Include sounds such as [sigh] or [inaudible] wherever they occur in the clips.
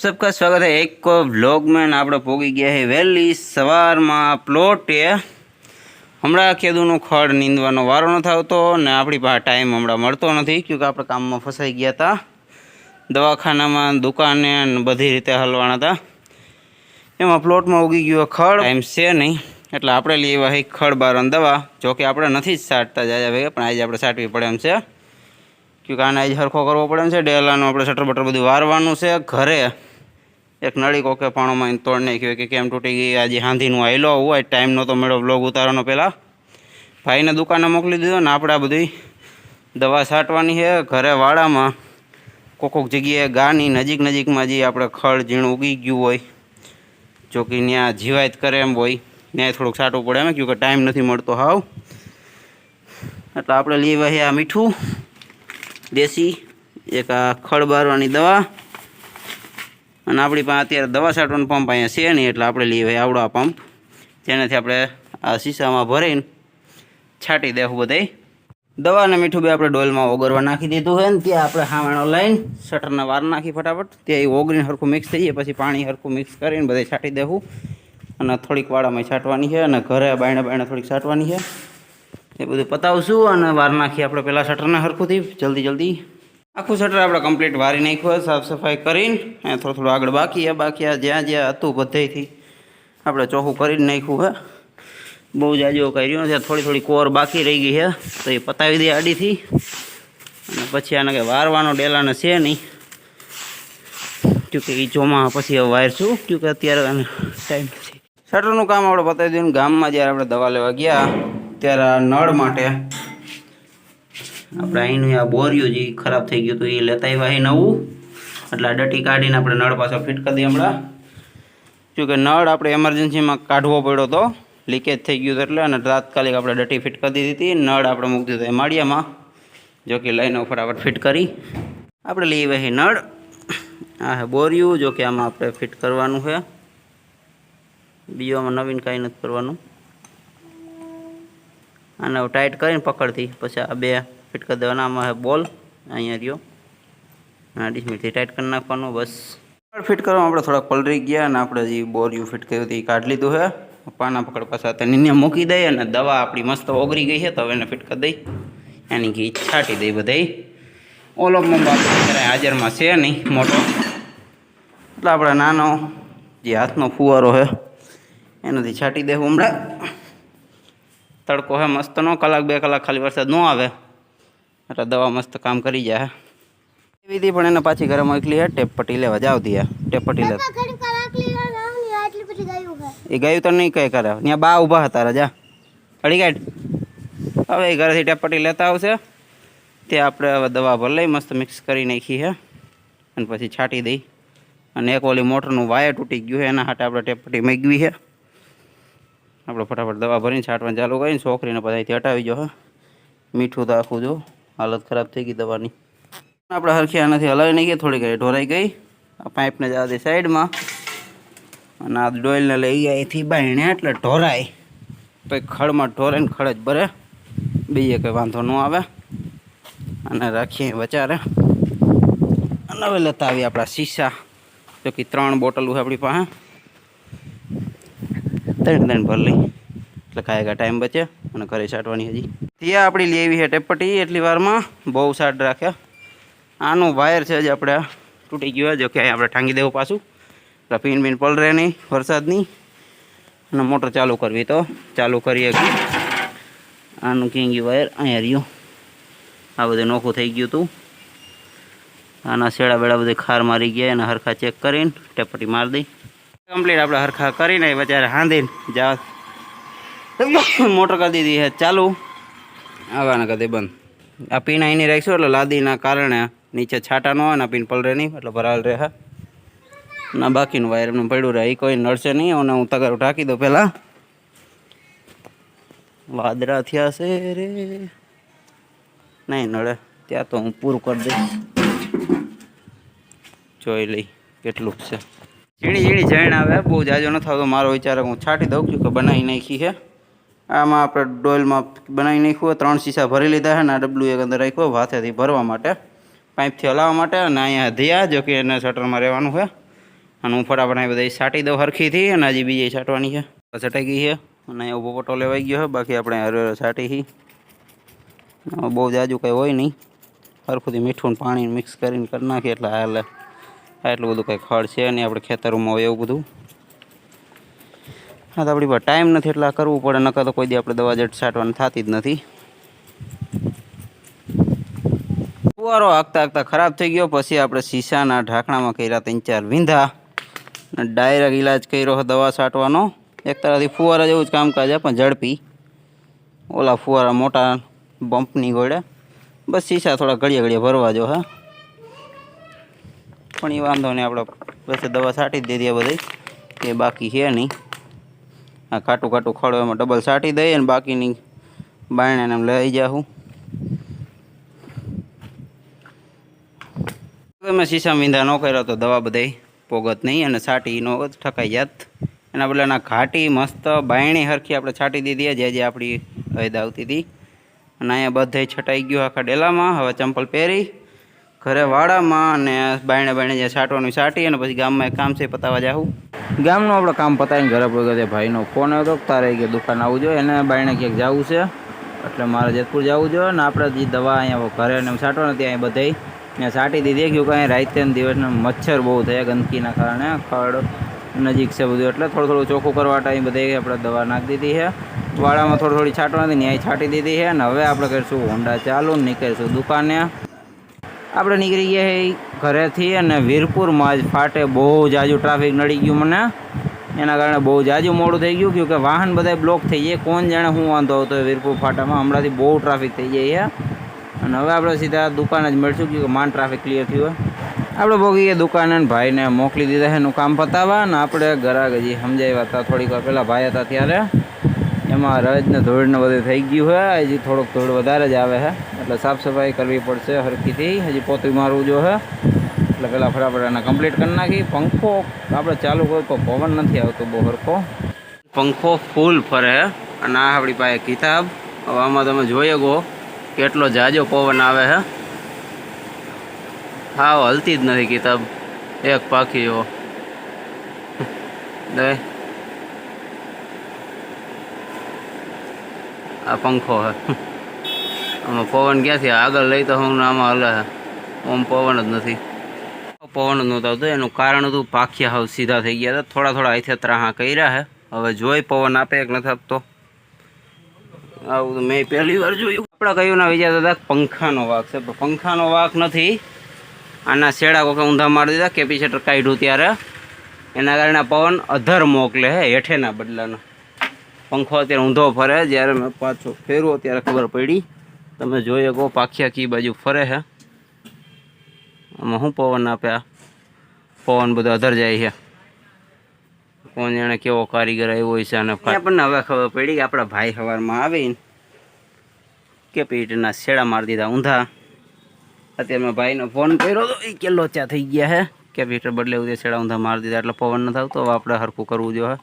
सबका स्वागत है एक को व्लॉग में અને આપણે પોગી ગયા છે વહેલી સવારમાં પ્લોટે હમણાં ખેડૂનું ખડ નીંદવાનો વારો નથી આવતો ને આપણી પાસે ટાઈમ હમણાં મળતો નથી ક્યોંકि આપણે કામમાં ફસાઈ ગયા હતા દવાખાનામાં દુકાને ને બધી રીતે હલવાના હતા એમાં પ્લોટમાં ઉગી ગયો ખડ ટાઈમ છે નહીં એટલે આપણે લઈ આવ્યા છે ખડ બારવાની દવા જો કે આપણે નથી જ સાટતા જાય ભેગા પણ આજે આપણે સાટવી પડે એમ છે ક્યોંકि આને આજે સરખો કરવો પડે એમ છે ડેલાનું આપણે શટર બટર બધું વારવાનું છે ઘરે એક નળી કોકે પાણોમાં તોડ નાખ્યો. કે કેમ તૂટી ગઈ? આજે હાંધીનું આયલો હોય ટાઈમ નહોતો મેળો બ્લોગ ઉતારવાનો પહેલાં ભાઈને દુકાને મોકલી દીધો ને આપણે આ બધી દવા છાંટવાની છે. ઘરે વાડામાં કોક કોક જગ્યાએ ગાની નજીક નજીકમાં જે આપણે ખળ ઝીણું ઉગી ગયું હોય, જો કે ત્યાં જીવાયત કરે એમ હોય ત્યાં થોડુંક છાંટવું પડે એમ. કે ટાઈમ નથી મળતો હાવ. એટલે આપણે લઈ આવ્યા આ મીઠું, દેશી, એક આ ખળ બારવાની દવા. અને આપણી પાસે અત્યારે દવા છાંટવાનો પંપ અહીંયા છે નહીં, એટલે આપણે લઈએ આવડો આ પંપ જેનાથી આપણે આ શીશામાં ભરીને છાંટી દેવું બધાય. દવા અને મીઠું બે આપણે ડોલમાં ઓગળવા નાખી દીધું હોય ને, ત્યાં આપણે હામેણો લઈને શટરના વાર નાખી ફટાફટ. ત્યાં એ ઓગરીને હરખું મિક્સ થઈ જાય, પછી પાણી હરખું મિક્સ કરીને બધે છાંટી દેવું અને થોડીક વાળામાં છાંટવાની છે અને ઘરે બાયણે બાયણે થોડીક છાંટવાની છે. એ બધું પતાવશું અને વાર નાખી આપણે પહેલાં શટરને હરખુંથી, જલ્દી જલ્દી આખું શટર આપણે કમ્પ્લીટ વારી નાખ્યું સાફ સફાઈ કરીને અને થોડું થોડું આગળ બાકી આ બાકી આ જ્યાં જ્યાં હતું બધેથી આપણે ચોખ્ખું કરીને નાખ્યું હે બહુ જાજો કર્યું છે થોડી થોડી કોર બાકી રહી ગઈ છે, તો એ પતાવી દઈએ આડીથી. અને પછી આને કંઈ વારવાનો ડેલાને છે નહીં. કે એ ચોમા પછી હવે વાયરશું કે અત્યારે ટાઈમ શટરનું કામ આપણે પતાવી દઈએ ગામમાં જ્યારે આપણે દવા લેવા ગયા, ત્યારે નળ માટે આપણે અહીંનું આ બોરિયું જે ખરાબ થઈ ગયું હતું એ લેતા આવ્યા અહીં નવું. એટલે આ ડટી કાઢીને આપણે નળ પાછો ફિટ કરી દઈએ હમણાં. કે નળ આપણે એમરજન્સીમાં કાઢવો પડ્યો હતો લીકેજ થઈ ગયું એટલે અને તાત્કાલિક આપણે ડટી ફિટ કરી દીધી હતી. નળ આપણે મૂકી દીધો એ માળિયામાં, જો કે લઈને ફટાફટ ફિટ કરી. આપણે લઈ આવ્યા નળ. આ હે બોરિયું, જો કે આમાં આપણે ફિટ કરવાનું છે. બીજું આમાં નવીન કાંઈ નથી કરવાનું. આને ટાઈટ કરીને પકડતી. પછી આ બે ફિટ કરી દેવાના. આમાં હે બોલ. અહીંયા રહ્યો. આ ડિસમીટથી ટાઈટ કરી નાખવાનું, બસ. ફિટ કરવા આપણે થોડાક પલરી ગયા અને આપણે જે બોરિયું ફિટ કર્યું હતું એ કાઢી લીધું છે. પાના પકડ પાછા તેને મૂકી દઈએ અને દવા આપણી મસ્ત ઓગળી ગઈ છે, તો હવે એને ફિટ કરી દઈ. એની ઘી છાંટી દઈ બધાય. ઓલો આપણે અત્યારે હાજરમાં છે નહીં, મોટો. એટલે આપણે નાનો જે હાથનો ફુવારો છે, એનાથી છાંટી દેવું હમણાં. તડકો હે મસ્તનો, કલાક બે કલાક ખાલી વરસાદ ન આવે. એટલે દવા મસ્ત કામ કરી જાય હતી પણ એને પાછી ઘરે મોકલી હે ટેપ પટ્ટી લેવા. જાવ દી ટેપ પટ્ટી લે ઘડી કલાક લીધા ને આટલી બધી ગયું છે. એ ગયું તો નહીં કઈ કરે. ત્યાં બા ઊભા હતા રાજા. અડી ગાઈડ હવે એ ઘરેથી ટેપ પટ્ટી લેતા આવશે. તે આપણે હવે દવા ભર લઈ મસ્ત મિક્સ કરી નાખી હે. અને પછી છાંટી દઈ. અને એક ઓલી મોટરનું વાયર તૂટી ગયું છે એના હાટે આપણે ટેપ પટ્ટી મેગવી છે આપણે ફટાફટ દવા ભરીને છાંટવાનું ચાલુ કરીને છોકરીને પછી હટાવી જો હે. મીઠું તો આખું જો. હાલત ખરાબ થઈ ગઈ દવાની આપણે હરખી આનાથી હલાવી નાખીએ થોડીક ઘડી ઢોરાઈ ગઈ આ પાઇપને જવા દે સાઈડમાં અને આ ડોઇલને લઈ ગયા અહીંથી બાયણે એટલે ઢોરાય પછી ખડમાં ઢોરાઈને ખડ જ ભરે બીજે કંઈ વાંધો ન આવે અને રાખીએ વચારે અને હવે લેતા આવીએ આપણા શીશા જો કે ત્રણ બોટલું છે આપણી પાસે ત્રણ ત્રણ ભર લઈ એટલે ખાય કા ટાઈમ બચે અને ઘરે છાંટવાની હજી ત્યાં આપણી લેવી છે ટેપટી, એટલી વારમાં બહુ સાડ રાખ્યા આનું વાયર છે જ આપણે તૂટી ગયું જો કે અહીં આપણે ટાંગી દેવું પાછું. એટલે પીન બીન પલરે નહીં વરસાદની. અને મોટર ચાલુ કરવી તો, ચાલુ કરીએ આનું કિંગી વાયર? અહીંયા રહ્યું. આ બધું નોખું થઈ ગયું હતું આના શેડા બેડા બધે ખાર મારી ગયા અને હરખા ચેક કરીને ટેપટી મારી દઈ. કમ્પ્લીટ આપણે હરખા કરીને બચારે હાંધીને જા [coughs] મોટર કરી દીધી છે, ચાલુ. આવવાના કદી બંધ. આ પીન એની રાખશું એટલે લાદીના કારણે નીચે છાંટા ન હોય ને પીણ પલરે નહીં, એટલે ભરાયેલ રહે. ના, બાકીનું વાયર એમને પડ્યું રહે. એ કોઈ નડશે નહીં અને હું તગારું ઢાંકી દઉં પહેલાં વાદળા થયા છે રે. નહીં નડે. ત્યાં તો હું પૂરું કરી દઈશ. જોઈ લઈ કેટલું છે. ઝીણી ઝીણી જૈણ આવે, બહુ જાજો ન થતો મારો વિચાર, હું છાંટી દઉં છું કે બનાવી નાખી છે આમાં આપણે ડોઇલમાં બનાવી નાખ્યું, ત્રણ શીશા ભરી લીધા છે ને આ ડબલું એક અંદર રાખ્યું હાથેથી ભરવા માટે. પાઇપથી હલાવવા માટે અને અહીંયા ધ્યા, જો કે એને શટરમાં રહેવાનું છે. અને હું ફટાફટ અહીં બધા છાંટી દઉં હરખીથી અને હજી બીજી છાંટવાની છે. છટાઈ ગઈ છે. અને ઊભો પટો લેવાઈ ગયો છે. બાકી આપણે હરે હરે છાંટી હી. આમાં બહુ જાજુ કંઈ હોય નહીં. હરખુંથી મીઠું પાણી મિક્સ કરીને કરી નાખીએ એટલે હાલે. એટલું બધું કંઈ ખડ છે નહીં. આપણે ખેતરોમાં હોય એવું બધું. હા, તો આપણી પાસે ટાઈમ નથી, એટલે કરવું પડે. નકર તો કોઈ દી આપણે દવા જટ છાંટવાની થતી જ નથી. ફુવારો હાંકતા હાંકતા ખરાબ થઈ ગયો. પછી આપણે શીશાના ઢાંકણામાં કર્યા ત્રણ ચાર વિંધા. અને ડાયરેક્ટ ઈલાજ કર્યો દવા છાંટવાનો. એક તરફથી ફુવારા જેવું જ કામકાજ પણ ઝડપી. ઓલા ફુવારા મોટા બમ્પની ગોળે. બસ શીશા થોડા ઘડીએ ઘડીએ ભરવા જો, હા. પણ એ વાંધો નહીં, આપણે બસ દવા છાંટી જ દીધી બધી. એ બાકી છે નહીં. આ કાટું કાટું ખડો એમાં ડબલ છાંટી દઈએ અને બાકીની બાયણે એમ લઈ જાઉં તમે શીશા મીંધા ન કર્યો તો દવા બધાય પોગત નહીં અને છાંટી નો ઠકાઈ જાત. એના બદલે એના ઘાટી મસ્ત બાયણી હરખી આપણે છાંટી દીધી જે જે આપણી હૈદ આવતી હતી. અને અહીંયા બધે છટાઈ ગયું આખા ડેલામાં. હવે ચંપલ પહેરી ઘરે વાડામાં અને બાયણે બાયણે જે સાટવાનું સાટી અને પછી ગામમાં એક કામ છે પતાવવા જાઉં ગામનું આપણે કામ પતાવીને ઘરે પહોંચ્યો તે ભાઈનો ફોન હતો તારે કે દુકાન આવવું જોઈએ, એને બાયણે ક્યાંક જવું છે. એટલે મારે જેતપુર જવું જોઈએ અને આપણે જે દવા અહીંયા ઘરે ને છાંટવાની ત્યાં બધે ત્યાં છાંટી દીધી કે કાંઈ રાતે દિવસના મચ્છર બહુ થયા ગંદકીના કારણે, ખડ નજીક છે બધું. એટલે થોડું થોડું ચોખ્ખું કરવા ટાઈમ બધે આપણે દવા નાખી દીધી છે. વાળામાં થોડી થોડી છાંટવાની ન્યાય છાંટી દીધી છે. અને હવે આપણે કરીશું હોન્ડા ચાલુ નીકળીશું દુકાને. આપણે નીકળી ગયા ઘરેથી અને વીરપુરમાં જ ફાટે બહુ જાજુ ટ્રાફિક નડી ગયું મને. એના કારણે બહુ જાજુ મોડું થઈ ગયું કે વાહન બધા બ્લોક થઈ જાય. કોણ જાણે શું વાંધો હોય વીરપુર ફાટામાં. હમણાંથી બહુ ટ્રાફિક થઈ જાય અને હવે આપણે સીધા દુકાન જ મળશું કે માન ટ્રાફિક ક્લિયર થયું હોય આપણે ભોગી ગયા દુકાને ભાઈને મોકલી દીધા એનું કામ પતાવવા. અને આપણે ગરાગ સમજાવ્યા હતા થોડીક વાર પહેલાં. ભાઈ હતા ત્યારે. એમાં રજને ધોળને બધું થઈ ગયું છે હજી થોડોક ધોળ વધારે જ આવે છે એટલે સાફ સફાઈ કરવી પડશે હરખીથી. હજી પોતું મારવું જો છે એટલે પહેલાં ફટાફટ એને કમ્પ્લીટ કરી નાખી. પંખો આપણે ચાલુ કોઈ તો પવન નથી આવતો બહુ હરખો. પંખો ફૂલ ફરે અને આ આપણી પાસે કિતાબ. હવે આમાં તમે જોઈ ગો કેટલો જાજો પવન આવે છે હા હલતી જ નથી કિતાબ. એક પાખીઓ. [laughs] દે આ પંખો હે. આમાં પવન ક્યાંથી આગળ લઈ તો હું આમાં હલે ઓમ પવન જ નથી. પવન જ નહોતો આવતો. એનું કારણ હતું પાખિયા હાવ સીધા થઈ ગયા હતા. થોડા થોડા અહીંથી ત્રાહા કર્યા હે. હવે જોઈ પવન આપે કે નથી આપતો. આવું તો મેં પહેલી વાર જોયું. આપણે કહ્યું ના વિચારતા હતા પંખાનો વાક છે. પંખાનો વાક નથી. આના શેડા કોકે ઊંધા મારી દીધા કેપીસેટર કાઢ્યું ત્યારે. એના કારણે પવન અધર મોકલે હે. હેઠેના બદલાનો. પંખો અત્યારે ઊંધો ફરે જ્યારે મેં પાછો ફેરવો ત્યારે ખબર પડી. તમે જોઈ શકો પાખિયા કી બાજુ ફરે છે આમાં શું પવન આપે આ? પવન બધો અધર જાય છે. કોણ જાણે કેવો કારીગર આવ્યો છે અને આપણને હવે ખબર પડી કે આપણા ભાઈ સવારમાં આવીને કેપેસિટરના શેડા મારી દીધા ઊંધા. અત્યારે મેં ભાઈનો ફોન કર્યો તો એ કે લોચા થઈ ગયા હે. પેટર બદલે ઉદે છેડા ઊંધા મારી દીધા એટલે પવન નથી આવતો હવે આપણે હરખું કરવું જોઈએ.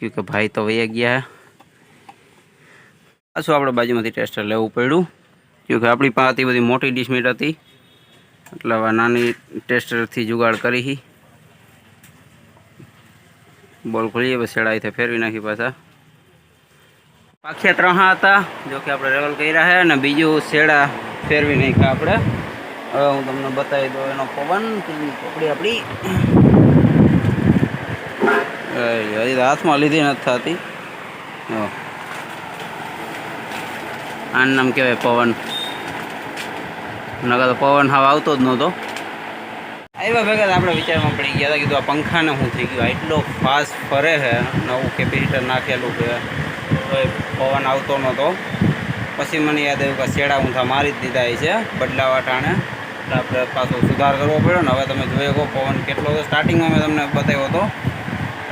કે ભાઈ તો વૈયા ગયા હે પાછું આપણે બાજુમાંથી ટેસ્ટર લેવું પડ્યું ક્યું કે આપણી પાસે હતી બધી મોટી ડિશમીટ હતી એટલે હવે નાની ટેસ્ટરથી જુગાડ કરી હી. બોલ ખોલીએ પછી છેડા અહીંથી ફેરવી નાખી પાછા. પાખિયા ત્રણ હતા જો કે આપણે રેવલ કર્યા છે અને બીજું શેડા ફેરવી નાખ્યા આપણે. હવે હું તમને બતાવી દઉં એનો પવન પકડી આપણી. એ, હજી તો હાથમાં લીધી નથી થતી. આનું નામ કહેવાય પવન. નગર પવન હાવ આવતો જ નહોતો. આવ્યા ભેગા આપણે વિચારમાં પડી ગયા હતા, કીધું આ પંખાને શું થઈ ગયું. એટલો ફાસ્ટ ફરે છે, નવું કેપેસિટર નાખેલું કે તો પવન આવતો નહોતો. પછી મને યાદ આવ્યું કે શેડા ઊંધા મારી જ દીધા છે, બદલાવા ટાણે. એટલે આપણે પાછો સુધાર કરવો પડ્યો ને, હવે તમે જોયો પવન કેટલો સ્ટાર્ટિંગમાં મેં તમને બતાવ્યો હતો.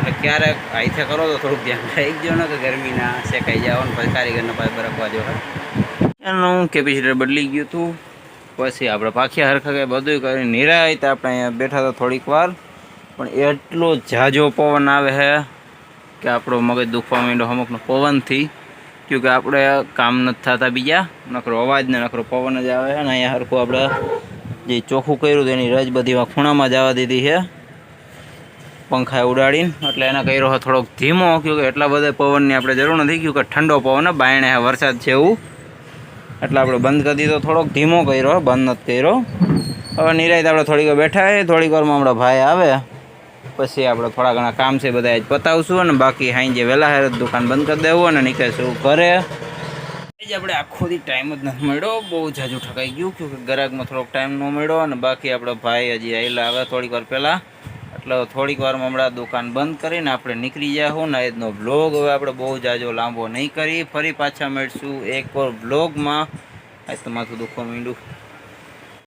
એટલે ક્યારેક અહીંથી કરો તો થોડુંક ધ્યાન ગયો ને કે ગરમીના શેકાઈ જાઓ ને પછી કારીગરને પાસે બરફવા જો એનું કેપેસિટર બદલી ગયું હતું પછી આપણે પાખિયા હરખા કંઈ બધું કરી નિરાય તો આપણે અહીંયા બેઠા હતા થોડીક વાર. પણ એટલો ઝાઝો પવન આવે છે કે આપણો મગજ દુખવા માંડ્યો અમુકનો પવનથી. કે આપણે કામ નથી થતા બીજા, નકરો અવાજ ને નકરો પવન જ આવે છે ને અહીંયા હરખું આપણે જે ચોખ્ખું કર્યું તેની રજ બધી ખૂણામાં જવા દીધી છે પંખા ઉડાડીને, એટલે એને કર્યો હોય થોડોક ધીમો કહ્યું કે એટલા બધા પવનની આપણે જરૂર નથી કહ્યું કે ઠંડો પવન, બાયણે વરસાદ છે એવું એટલે આપણે બંધ કરી દીધો, થોડોક ધીમો કર્યો, બંધ નથી કર્યો. હવે નિરાયત આપણે થોડીક બેઠા છે થોડીક વારમાં આપણા ભાઈ આવે. પછી આપણે થોડા ઘણા કામ છે બધા જ પતાવશું અને બાકી હાઈ જે વહેલા હારે દુકાન બંધ કરી દેવું અને નીકળશું ઘરે. જ આપણે આખો દી ટાઈમ જ નથી મળ્યો, બહુ જાજુ ઠકાઈ ગયું કે ગરાકમાં થોડોક ટાઈમ ન મળ્યો અને બાકી આપણો ભાઈ હજી આવેલા આવે થોડીક વાર પહેલાં. એટલે થોડીક વારમાં હમણાં દુકાન બંધ કરીને આપણે નીકળી જાઉં ને આજનો બ્લોગ હવે આપણે બહુ જાજો લાંબો નહીં કરી. ફરી પાછા મળીશું એક વાર બ્લોગમાં આજ તો માથું દુખવા માંડ્યું.